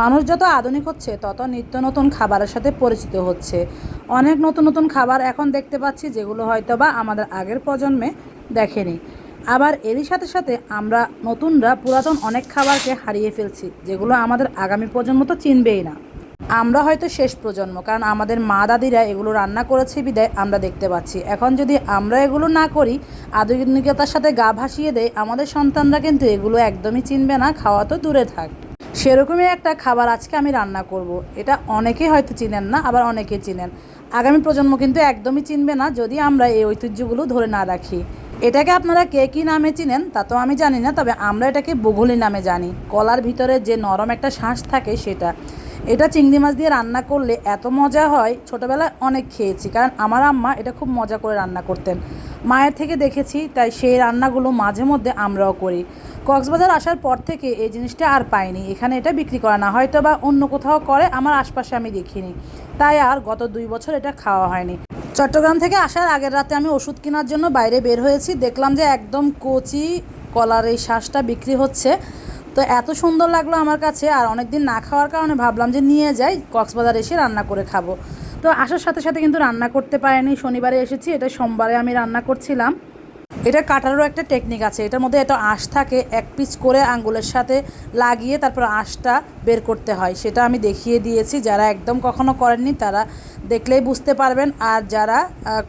মানুষ যত আধুনিক হচ্ছে, তত নিত্য নতুন খাবারের সাথে পরিচিত হচ্ছে। অনেক নতুন নতুন খাবার এখন দেখতে পাচ্ছি, যেগুলো হয়তো বা আমাদের আগের প্রজন্মে দেখেনি। আবার এরই সাথে সাথে আমরা নতুনরা পুরাতন অনেক খাবারকে হারিয়ে ফেলছি, যেগুলো আমাদের আগামী প্রজন্ম তো চিনবেই না। আমরা হয়তো শেষ প্রজন্ম, কারণ আমাদের মা দাদিরা এগুলো রান্না করেছে বিদায় আমরা দেখতে পাচ্ছি। এখন যদি আমরা এগুলো না করি, আধুনিকতার সাথে গা ভাসিয়ে দেয়, আমাদের সন্তানরা কিন্তু এগুলো একদমই চিনবে না, খাওয়া তো দূরে থাক। সেরকমই একটা খাবার আজকে আমি রান্না করব। এটা অনেকেই হয়তো চিনেন না, আবার অনেকে চিনেন। আগামী প্রজন্ম কিন্তু একদমই চিনবে না, যদি আমরা এই ঐতিহ্যগুলো ধরে না রাখি। এটাকে আপনারা কে কী নামে চিনেন তা তো আমি জানি না, তবে আমরা এটাকে বগুলি নামে জানি। কলার ভিতরে যে নরম একটা শ্বাস থাকে সেটা। এটা চিংড়ি মাছ দিয়ে রান্না করলে এত মজা হয়, ছোটোবেলায় অনেক খেয়েছি। কারণ আমার আম্মা এটা খুব মজা করে রান্না করতেন। মায়ের থেকে দেখেছি, তাই সেই রান্নাগুলো মাঝে মধ্যে আমরাও করি। কক্সবাজার আসার পর থেকে এই জিনিসটা আর পাইনি। এখানে এটা বিক্রি করা না হয়তো বা অন্য কোথাও করে, আমার আশপাশে আমি দেখিনি। তাই আর গত দুই বছর এটা খাওয়া হয়নি। চট্টগ্রাম থেকে আসার আগের রাতে আমি ওষুধ কেনার জন্য বাইরে বের হয়েছি। দেখলাম যে একদম কচি কলার এই শ্বাসটা বিক্রি হচ্ছে। তো এত সুন্দর লাগল আমার কাছে, আর অনেক দিন না খাওয়ার কারণে ভাবলাম যে নিয়ে যাই, কক্সবাজার এসে রান্না করে খাব। তো আসার সাথে সাথে কিন্তু রান্না করতে পারিনি। শনিবারে এসেছি, এটা সোমবারে আমি রান্না করছিলাম। এটা কাটারও একটা টেকনিক আছে, এটার মধ্যে এত আঁশ থাকে, এক পিস করে আঙ্গুলের সাথে লাগিয়ে তারপর আঁশটা বের করতে হয়। সেটা আমি দেখিয়ে দিয়েছি, যারা একদম কখনো করেননি তারা দেখলেই বুঝতে পারবেন। আর যারা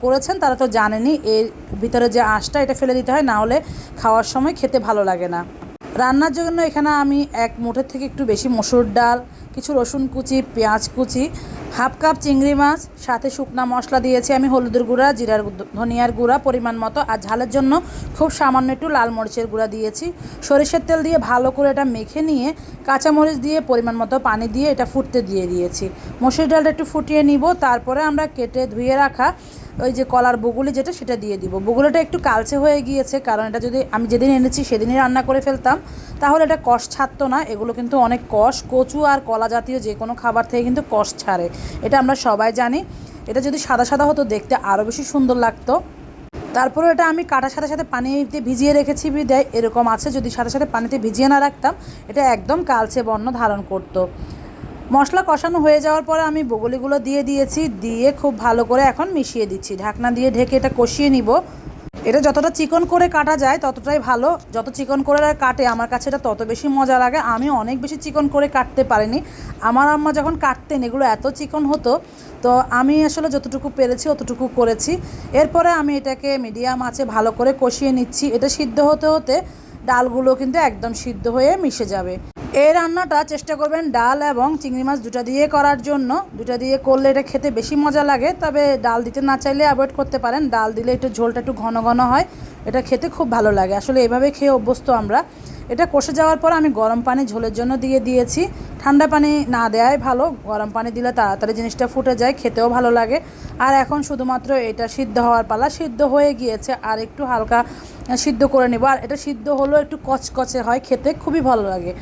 করেছেন তারা তো জানেনি এর ভিতরে যে আঁশটা এটা ফেলে দিতে হয়, না হলে খাওয়ার সময় খেতে ভালো লাগে না। রান্নার জন্য এখানে আমি এক মুঠের থেকে একটু বেশি মসুর ডাল কিছু রসুন কুচি, পেঁয়াজ কুচি, হাফ কাপ চিংড়ি মাছ, সাথে শুকনা মশলা দিয়েছি আমি, হলুদের গুঁড়া, জিরার ধনিয়ার গুঁড়া পরিমাণ মতো, আর ঝালের জন্য খুব সামান্য একটু লাল মরিচের গুঁড়া দিয়েছি। সরিষার তেল দিয়ে ভালো করে এটা মেখে নিয়ে, কাঁচামরিচ দিয়ে পরিমাণ মতো পানি দিয়ে এটা ফুটতে দিয়ে দিয়েছি। মসুর ডালটা একটু ফুটিয়ে নিব, তারপরে আমরা কেটে ধুয়ে রাখা ওই যে কলার বগুলি যেটা, সেটা দিয়ে দিব। বগুলিটা একটু কালচে হয়ে গিয়েছে, কারণ এটা যদি আমি যেদিন এনেছি, সেদিনই রান্না করে ফেলতাম। তাহলে এটা কষ ছাড়তো না, এগুলো কিন্তু অনেক কষ। কচু আর কলা জাতীয় যে কোনো খাবার থেকে কিন্তু কষ ছাড়ে। এটা আমরা সবাই জানি। এটা যদি সাদা সাদা হতো, দেখতে আরও বেশি সুন্দর লাগতো। তারপরে এটা আমি কাটার সাথে সাথে পানিতে ভিজিয়ে রেখেছি বিদায়। এরকম আছে, যদি সাথে সাথে পানিতে ভিজিয়ে না রাখতাম, এটা একদম কালচে বর্ণ ধারণ করতো। মশলা কষানো হয়ে যাওয়ার পরে আমি বগলিগুলো দিয়ে দিয়েছি, দিয়ে খুব ভালো করে এখন মিশিয়ে দিচ্ছি। ঢাকনা দিয়ে ঢেকে এটা কষিয়ে নিব। এটা যতটা চিকন করে কাটা যায় ততটাই ভালো। যত চিকন করে কাটে, আমার কাছে এটা তত বেশি মজা লাগে। আমি অনেক বেশি চিকন করে কাটতে পারিনি। আমার আম্মা যখন কাটতেন, এগুলো এত চিকন হতো, তো আমি আসলে যতটুকু পেরেছি অতটুকু করেছি। এরপরে আমি এটাকে মিডিয়াম আছে ভালো করে কষিয়ে নিচ্ছি। এটা সিদ্ধ হতে হতে ডালগুলো কিন্তু একদম সিদ্ধ হয়ে মিশে যাবে। এই রান্নাটা চেষ্টা করবেন ডাল এবং চিংড়ি মাছ দুটা দিয়ে করার জন্য। দুটা দিয়ে করলে এটা খেতে বেশি মজা লাগে, তবে ডাল দিতে না চাইলে অ্যাভয়েড করতে পারেন। ডাল দিলে একটু ঝোলটা একটু ঘন ঘন হয়, এটা খেতে খুব ভালো লাগে। আসলে এভাবে খেয়ে অভ্যস্ত আমরা। এটা কষে যাওয়ার পর আমি গরম পানি ঝোলের জন্য দিয়ে দিয়েছি। ঠান্ডা পানি না দেওয়াই ভালো, গরম পানি দিলে তাড়াতাড়ি জিনিসটা ফুটে যায়, খেতেও ভালো লাগে। আর এখন শুধুমাত্র এটা সিদ্ধ হওয়ার পালা, সিদ্ধ হয়ে গিয়েছে। আর একটু হালকা সিদ্ধ করে নেব। আর এটা সিদ্ধ হলেও একটু কচকচে হয়, খেতে খুবই ভালো লাগে।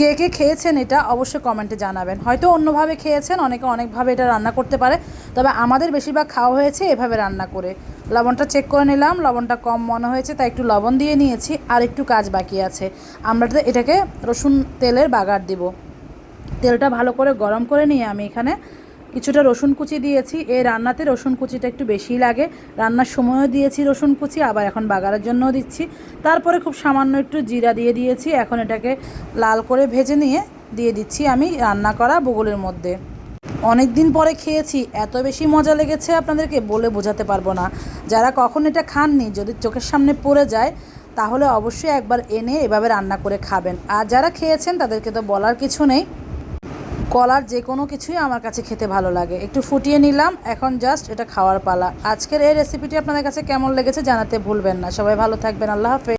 কে কে খেয়েছেন এটা অবশ্যই কমেন্টে জানাবেন। হয়তো অন্যভাবে খেয়েছেন, অনেকে অনেকভাবে এটা রান্না করতে পারে, তবে আমাদের বেশিরভাগ খাওয়া হয়েছে এভাবে রান্না করে। লবণটা চেক করে নিলাম, লবণটা কম মনে হয়েছে, তাই একটু লবণ দিয়ে নিয়েছি, আর একটু কাজ বাকি আছে। আমরা এটাকে রসুন তেলের বাগার দিব। তেলটা ভালো করে গরম করে নিয়ে আমি এখানে কিছুটা রসুন কুচি দিয়েছি। এই রান্নাতে রসুন কুচিটা একটু বেশিই লাগে। রান্নার সময়ও দিয়েছি রসুন কুচি, আবার এখন বাগারের জন্যও দিচ্ছি। তারপরে খুব সামান্য একটু জিরা দিয়ে দিয়েছি। এখন এটাকে লাল করে ভেজে নিয়ে দিয়ে দিচ্ছি আমি রান্না করা বগুলের মধ্যে। অনেক দিন পরে খেয়েছি। এত বেশি মজা লেগেছে আপনাদেরকে বলে বোঝাতে পারব না। যারা কখন এটা খাননি, যদি চোখের সামনে পড়ে যায়, তাহলে অবশ্যই একবার এনে এভাবে রান্না করে খাবেন। আর যারা খেয়েছেন, তাদেরকে তো বলার কিছু নেই। কলার যে কোনো কিছুই আমার কাছে খেতে ভালো লাগে। একটু ফুটিয়ে নিলাম, এখন জাস্ট এটা খাওয়ার পালা। আজকের এই রেসিপিটি আপনাদের কাছে কেমন লেগেছে জানাতে ভুলবেন না। সবাই ভালো থাকবেন, আল্লাহ হাফেজ।